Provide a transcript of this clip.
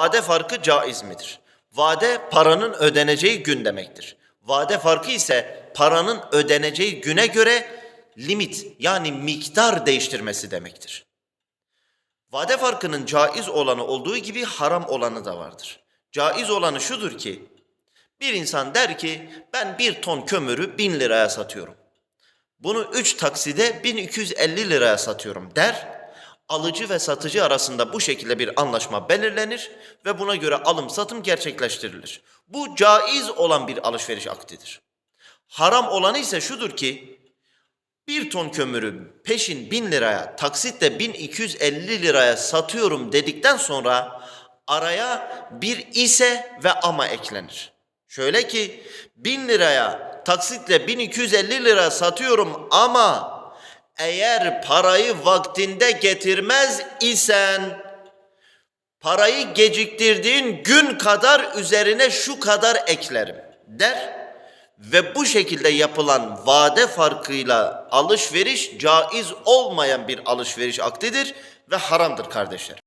Vade farkı caiz midir? Vade paranın ödeneceği gün demektir. Vade farkı ise paranın ödeneceği güne göre limit yani miktar değiştirmesi demektir. Vade farkının caiz olanı olduğu gibi haram olanı da vardır. Caiz olanı şudur ki bir insan der ki ben bir ton kömürü bin liraya satıyorum. Bunu üç takside 1250 liraya satıyorum der. Alıcı ve satıcı arasında bu şekilde bir anlaşma belirlenir ve buna göre alım satım gerçekleştirilir. Bu caiz olan bir alışveriş aktidir. Haram olanı ise şudur ki bir ton kömürü peşin bin liraya, taksitle 1250 liraya satıyorum dedikten sonra araya bir ise ve ama eklenir. Şöyle ki bin liraya taksitle 1250 lira satıyorum ama eğer parayı vaktinde getirmez isen parayı geciktirdiğin gün kadar üzerine şu kadar eklerim der ve bu şekilde yapılan vade farkıyla alışveriş caiz olmayan bir alışveriş aktidir ve haramdır kardeşler.